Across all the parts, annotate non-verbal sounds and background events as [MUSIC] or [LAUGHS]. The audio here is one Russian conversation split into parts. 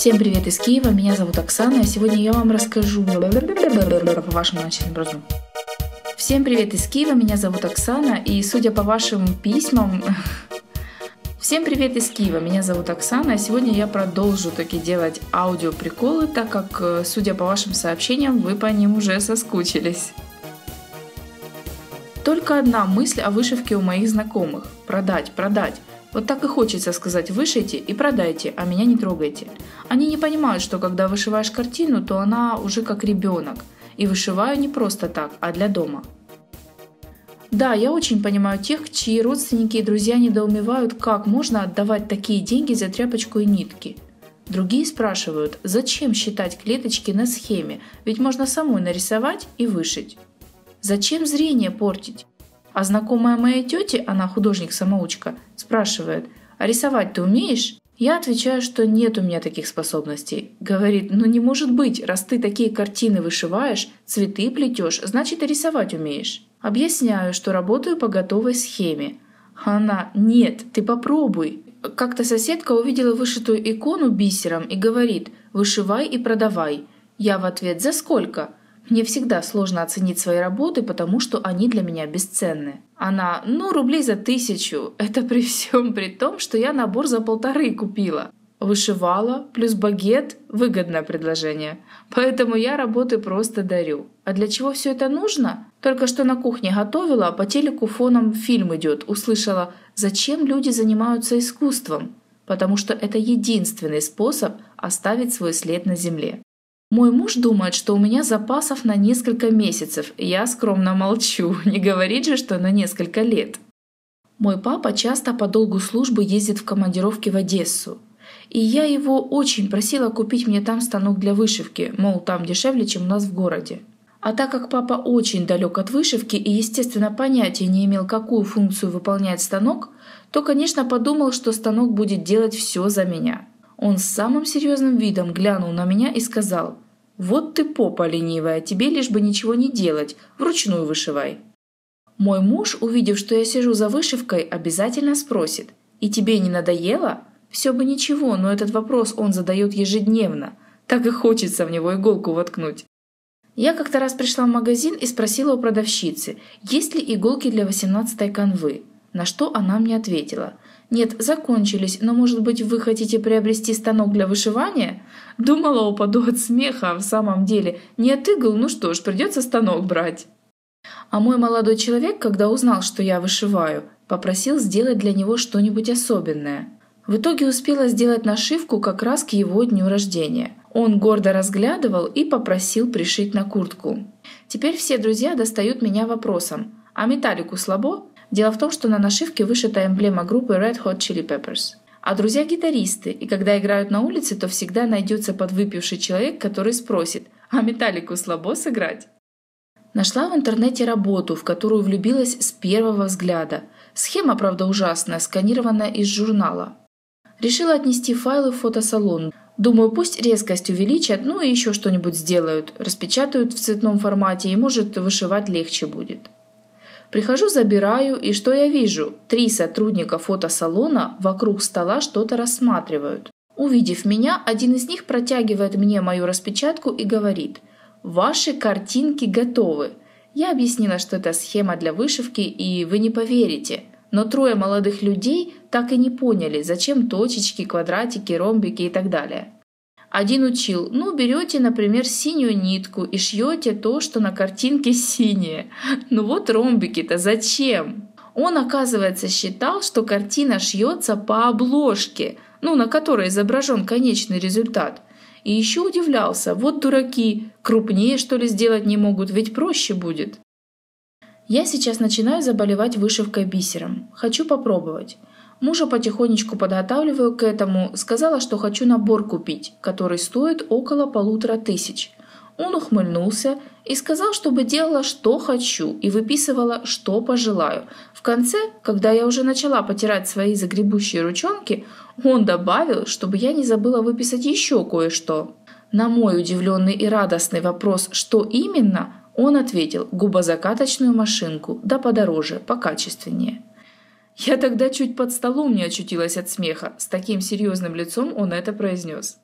Всем привет из Киева, меня зовут Оксана, и сегодня я вам расскажу... По вашему начальным образу. Всем привет из Киева, меня зовут Оксана, и судя по вашим письмам... [LAUGHS] Всем привет из Киева, меня зовут Оксана, и сегодня я продолжу таки делать аудиоприколы, так как, э, судя по вашим сообщениям, вы по ним уже соскучились. Только одна мысль о вышивке у моих знакомых. Продать, продать. Вот так и хочется сказать «вышейте и продайте, а меня не трогайте». Они не понимают, что когда вышиваешь картину, то она уже как ребенок. И вышиваю не просто так, а для дома. Да, я очень понимаю тех, чьи родственники и друзья недоумевают, как можно отдавать такие деньги за тряпочку и нитки. Другие спрашивают, зачем считать клеточки на схеме, ведь можно самой нарисовать и вышить. Зачем зрение портить? А знакомая моей тети, она художник-самоучка, спрашивает, а рисовать ты умеешь? Я отвечаю, что нет у меня таких способностей. Говорит, ну не может быть, раз ты такие картины вышиваешь, цветы плетешь, значит и рисовать умеешь. Объясняю, что работаю по готовой схеме. Она, нет, ты попробуй. Как-то соседка увидела вышитую икону бисером и говорит, вышивай и продавай. Я в ответ, за сколько? Мне всегда сложно оценить свои работы, потому что они для меня бесценны. Она, ну, рублей за тысячу. Это при всем при том, что я набор за полторы купила. Вышивала, плюс багет – выгодное предложение. Поэтому я работы просто дарю. А для чего все это нужно? Только что на кухне готовила, а по телеку фоном фильм идет. Услышала, зачем люди занимаются искусством? Потому что это единственный способ оставить свой след на земле. Мой муж думает, что у меня запасов на несколько месяцев. Я скромно молчу. [LAUGHS] Не говорит же, что на несколько лет. Мой папа часто по долгу службы ездит в командировки в Одессу. И я его очень просила купить мне там станок для вышивки, мол, там дешевле, чем у нас в городе. А так как папа очень далек от вышивки и, естественно, понятия не имел, какую функцию выполняет станок, то, конечно, подумал, что станок будет делать все за меня. Он с самым серьезным видом глянул на меня и сказал, «Вот ты попа ленивая, тебе лишь бы ничего не делать, вручную вышивай». Мой муж, увидев, что я сижу за вышивкой, обязательно спросит, «И тебе не надоело?» Все бы ничего, но этот вопрос он задает ежедневно. Так и хочется в него иголку воткнуть. Я как-то раз пришла в магазин и спросила у продавщицы, есть ли иголки для 18-й канвы. На что она мне ответила – нет, закончились, но, может быть, вы хотите приобрести станок для вышивания? Думала, упаду от смеха, а в самом деле, не от игл, ну что ж, придется станок брать. А мой молодой человек, когда узнал, что я вышиваю, попросил сделать для него что-нибудь особенное. В итоге успела сделать нашивку как раз к его дню рождения. Он гордо разглядывал и попросил пришить на куртку. Теперь все друзья достают меня вопросом «А металлику слабо?» Дело в том, что на нашивке вышита эмблема группы Red Hot Chili Peppers. А друзья гитаристы, и когда играют на улице, то всегда найдется подвыпивший человек, который спросит, а металлику слабо сыграть? Нашла в интернете работу, в которую влюбилась с первого взгляда. Схема, правда, ужасная, сканированная из журнала. Решила отнести файлы в фотосалон. Думаю, пусть резкость увеличат, ну и еще что-нибудь сделают. Распечатают в цветном формате и, может, вышивать легче будет. Прихожу, забираю, и что я вижу? Три сотрудника фотосалона вокруг стола что-то рассматривают. Увидев меня, один из них протягивает мне мою распечатку и говорит «Ваши картинки готовы». Я объяснила, что это схема для вышивки, и вы не поверите. Но трое молодых людей так и не поняли, зачем точечки, квадратики, ромбики и так далее. Один учил, ну, берете, например, синюю нитку и шьете то, что на картинке синее. [LAUGHS] Ну вот ромбики-то зачем? Он, оказывается, считал, что картина шьется по обложке, ну, на которой изображен конечный результат. И еще удивлялся, вот дураки, крупнее что ли сделать не могут, ведь проще будет. Я сейчас начинаю заболевать вышивкой бисером. Хочу попробовать. Мужа потихонечку подготавливаю к этому, сказала, что хочу набор купить, который стоит около полутора тысяч. Он ухмыльнулся и сказал, чтобы делала, что хочу, и выписывала, что пожелаю. В конце, когда я уже начала потирать свои загребущие ручонки, он добавил, чтобы я не забыла выписать еще кое-что. На мой удивленный и радостный вопрос «что именно?» он ответил «губозакаточную машинку, да подороже, покачественнее». Я тогда чуть под столом не очутилась от смеха. С таким серьезным лицом он это произнес.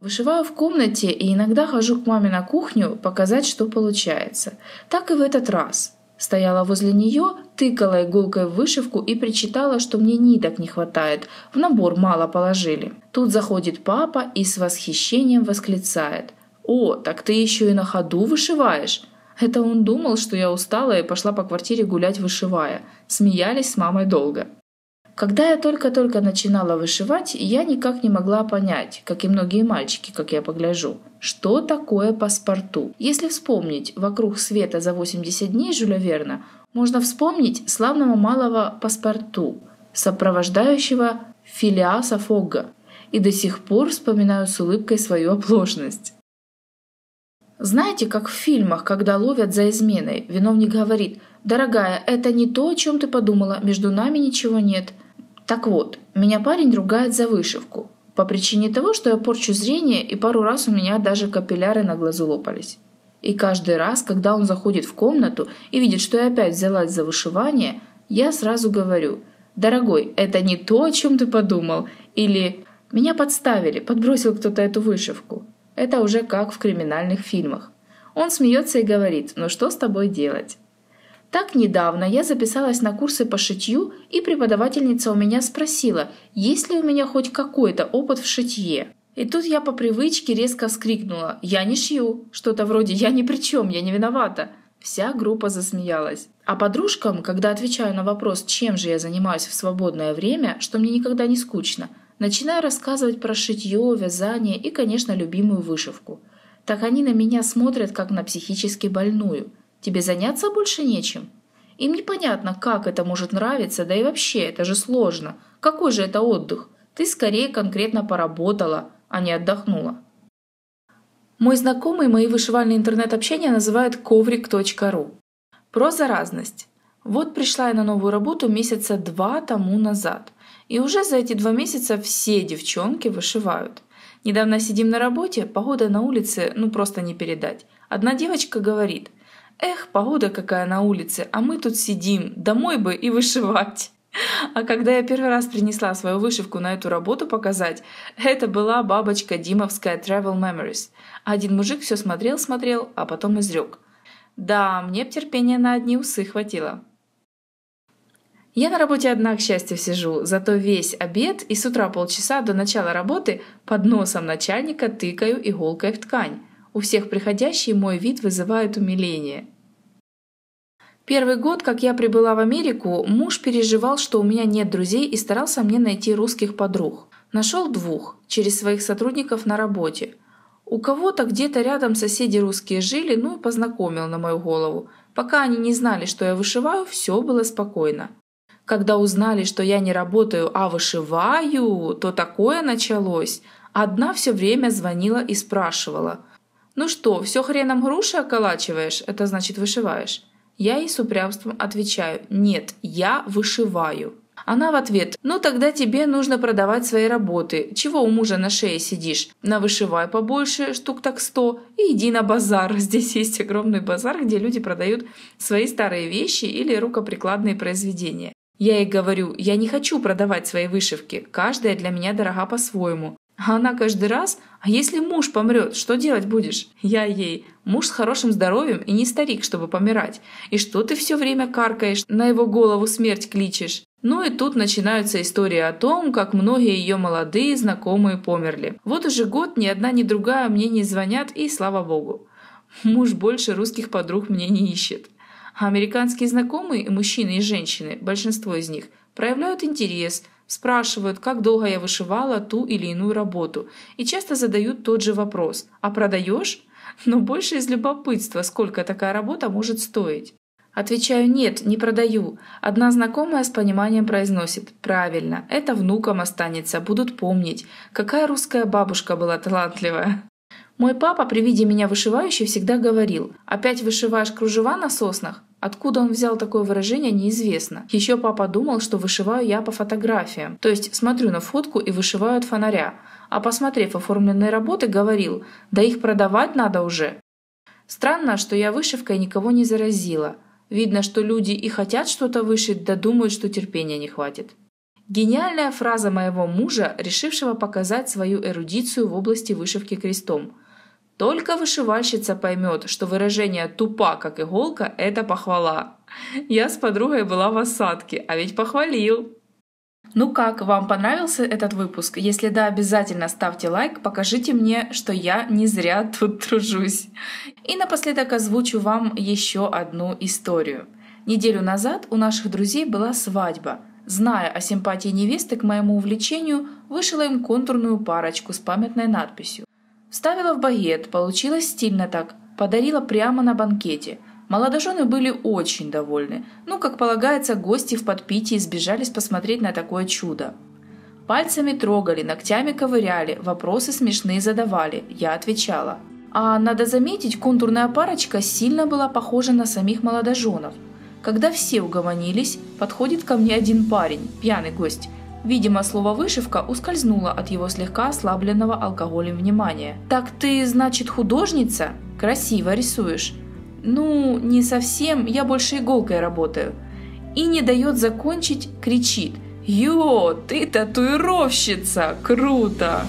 Вышиваю в комнате и иногда хожу к маме на кухню показать, что получается. Так и в этот раз. Стояла возле нее, тыкала иголкой в вышивку и причитала, что мне ниток не хватает, в набор мало положили. Тут заходит папа и с восхищением восклицает. «О, так ты еще и на ходу вышиваешь!» Это он думал, что я устала и пошла по квартире гулять вышивая. Смеялись с мамой долго. Когда я только-только начинала вышивать, я никак не могла понять, как и многие мальчики, как я погляжу, что такое паспорту. Если вспомнить «Вокруг света за 80 дней» Жюля Верна, можно вспомнить славного малого паспорту, сопровождающего Филиаса Фогга, и до сих пор вспоминаю с улыбкой свою оплошность. Знаете, как в фильмах, когда ловят за изменой, виновник говорит «Дорогая, это не то, о чем ты подумала, между нами ничего нет», так вот, меня парень ругает за вышивку. По причине того, что я порчу зрение, и пару раз у меня даже капилляры на глазу лопались. И каждый раз, когда он заходит в комнату и видит, что я опять взялась за вышивание, я сразу говорю «Дорогой, это не то, о чем ты подумал» или «Меня подставили, подбросил кто-то эту вышивку». Это уже как в криминальных фильмах. Он смеется и говорит «Ну что с тобой делать?» Так недавно я записалась на курсы по шитью, и преподавательница у меня спросила, есть ли у меня хоть какой-то опыт в шитье. И тут я по привычке резко вскрикнула «Я не шью!» Что-то вроде «Я ни при чем, я не виновата!» Вся группа засмеялась. А подружкам, когда отвечаю на вопрос, чем же я занимаюсь в свободное время, что мне никогда не скучно, начинаю рассказывать про шитье, вязание и, конечно, любимую вышивку. Так они на меня смотрят, как на психически больную – Тебе заняться больше нечем? Им непонятно, как это может нравиться, да и вообще, это же сложно. Какой же это отдых? Ты скорее конкретно поработала, а не отдохнула. Мой знакомый мои вышивальные интернет-общения называют коврик.ру. Про заразность. Вот пришла я на новую работу месяца два тому назад. И уже за эти два месяца все девчонки вышивают. Недавно сидим на работе, погода на улице ну просто не передать. Одна девочка говорит – Эх, погода какая на улице, а мы тут сидим, домой бы и вышивать. А когда я первый раз принесла свою вышивку на эту работу показать, это была бабочка Димовская Travel Memories. Один мужик все смотрел-смотрел, а потом изрек. Да, мне б терпения на одни усы хватило. Я на работе одна, к счастью, сижу, зато весь обед и с утра полчаса до начала работы под носом начальника тыкаю иголкой в ткань. У всех приходящий мой вид вызывает умиление. Первый год, как я прибыла в Америку, муж переживал, что у меня нет друзей и старался мне найти русских подруг. Нашел двух, через своих сотрудников на работе. У кого-то где-то рядом соседи русские жили, ну и познакомил на мою голову. Пока они не знали, что я вышиваю, все было спокойно. Когда узнали, что я не работаю, а вышиваю, то такое началось. Одна все время звонила и спрашивала – «Ну что, все хреном груши околачиваешь? Это значит вышиваешь?» Я ей с упрямством отвечаю «Нет, я вышиваю». Она в ответ «Ну тогда тебе нужно продавать свои работы. Чего у мужа на шее сидишь? Навышивай побольше, штук так сто, и иди на базар. [LAUGHS] Здесь есть огромный базар, где люди продают свои старые вещи или рукоприкладные произведения. Я ей говорю, я не хочу продавать свои вышивки, каждая для меня дорога по-своему. А она каждый раз, а если муж помрет, что делать будешь? Я ей, муж с хорошим здоровьем и не старик, чтобы помирать. И что ты все время каркаешь, на его голову смерть кличешь? Ну и тут начинаются истории о том, как многие ее молодые знакомые померли. Вот уже год ни одна, ни другая мне не звонят, и слава богу. Муж больше русских подруг мне не ищет. А американские знакомые, мужчины и женщины, большинство из них, проявляют интерес – Спрашивают, как долго я вышивала ту или иную работу, и часто задают тот же вопрос «А продаешь?» Но больше из любопытства, сколько такая работа может стоить. Отвечаю «нет, не продаю». Одна знакомая с пониманием произносит «правильно, это внукам останется, будут помнить, какая русская бабушка была талантливая». Мой папа при виде меня вышивающей всегда говорил «опять вышиваешь кружева на соснах?» Откуда он взял такое выражение, неизвестно. Еще папа думал, что вышиваю я по фотографиям. То есть смотрю на фотку и вышиваю от фонаря. А посмотрев оформленные работы, говорил, да их продавать надо уже. Странно, что я вышивкой никого не заразила. Видно, что люди и хотят что-то вышить, да думают, что терпения не хватит. Гениальная фраза моего мужа, решившего показать свою эрудицию в области вышивки крестом. Только вышивальщица поймет, что выражение «тупа, как иголка» – это похвала. Я с подругой была в осадке, а ведь похвалил. Ну как, вам понравился этот выпуск? Если да, обязательно ставьте лайк, покажите мне, что я не зря тут тружусь. И напоследок озвучу вам еще одну историю. Неделю назад у наших друзей была свадьба. Зная о симпатии невесты к моему увлечению, вышила им контурную парочку с памятной надписью. Вставила в багет, получилось стильно так, подарила прямо на банкете – Молодожены были очень довольны. Ну, как полагается, гости в подпитии сбежались посмотреть на такое чудо. Пальцами трогали, ногтями ковыряли, вопросы смешные задавали. Я отвечала. А надо заметить, контурная парочка сильно была похожа на самих молодоженов. Когда все угомонились, подходит ко мне один парень, пьяный гость. Видимо, слово «вышивка» ускользнуло от его слегка ослабленного алкоголем внимания. «Так ты, значит, художница? Красиво рисуешь. Ну, не совсем, я больше иголкой работаю. И не дает закончить, кричит. «Йо, ты татуировщица! Круто!»